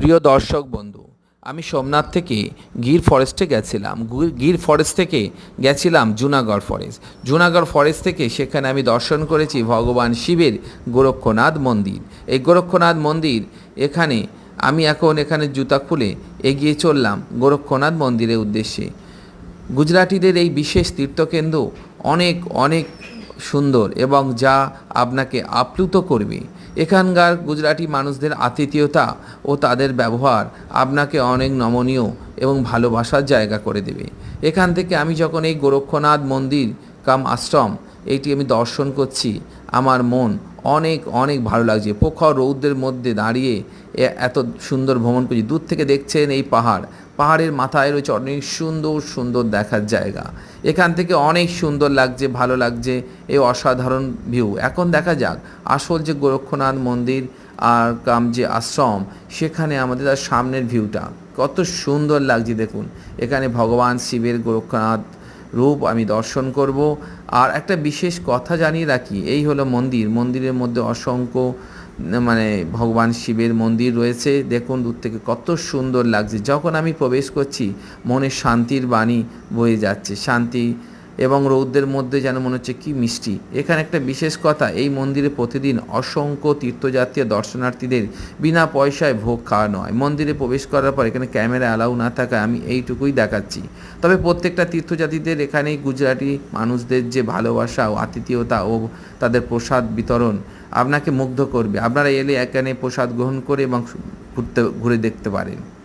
প্রিয় দর্শক বন্ধু, আমি সোমনাথ থেকে গির ফরেস্টে গেছিলাম। গির ফরেস্ট থেকে গেছিলাম জুনাগড় ফরেস্ট। জুনাগড় ফরেস্ট থেকে সেখানে আমি দর্শন করেছি ভগবান শিবের গোরক্ষনাথ মন্দির। এই গোরক্ষনাথ মন্দির এখানে আমি এখন এখানে জুতা খুলে এগিয়ে চললাম গোরক্ষনাথ মন্দিরের উদ্দেশ্যে। গুজরাটিদের এই বিশেষ তীর্থকেন্দ্র অনেক অনেক সুন্দর এবং যা আপনাকে আপ্লুত করবে। এখানকার গুজরাটি মানুষদের আতিথেয়তা ও তাদের ব্যবহার আপনাকে অনেক নমনীয় এবং ভালোবাসার জায়গা করে দেবে। এখান থেকে আমি যখন এই গোরক্ষনাথ মন্দির কাম আশ্রম, এইটি আমি দর্শন করছি, আমার মন অনেক অনেক ভালো লাগছে। প্রখর রৌদ্রের মধ্যে দাঁড়িয়ে এত সুন্দর ভ্রমণ করছি। দূর থেকে দেখছেন এই পাহাড়। পাহাড়ের মাথায় রয়েছে অনেক সুন্দর সুন্দর দেখার জায়গা। এখান থেকে অনেক সুন্দর লাগছে, ভালো লাগছে এই অসাধারণ ভিউ এখন দেখা যাক, আসল যে গোরক্ষনাথ মন্দির আর কাম যে আশ্রম, সেখানে আমাদের তার সামনের ভিউটা কত সুন্দর লাগছে দেখুন। এখানে ভগবান শিবের গোরক্ষনাথ রূপ আমি দর্শন করব। আর একটা বিশেষ কথা জানিয়ে রাখি, এই হলো মন্দির। মন্দিরের মধ্যে অসংখ্য মানে ভগবান শিবের মন্দির রয়েছে। দেখুন, দূর থেকে কত সুন্দর লাগছে। যখন আমি প্রবেশ করছি, মনে শান্তির বাণী বয়ে যাচ্ছে। শান্তি এবং রৌদ্রের মধ্যে যেন মনে হচ্ছে কি মিষ্টি। এখানে একটা বিশেষ কথা, এই মন্দিরে প্রতিদিন অসংখ্য তীর্থযাত্রী দর্শনার্থীদের বিনা পয়সায় ভোগ খাওয়ানো হয়। মন্দিরে প্রবেশ করার পর এখানে ক্যামেরা অ্যালাউ না থাকায় আমি এইটুকুই দেখাচ্ছি। তবে প্রত্যেকটা তীর্থযাত্রীদের এখানেই গুজরাটি মানুষদের যে ভালোবাসা ও আতিথেয়তা ও তাদের প্রসাদ বিতরণ আপনাকে মুগ্ধ করবে। আপনারা এলে এখানে প্রসাদ গ্রহণ করে এবং ঘুরতে, ঘুরে দেখতে পারেন।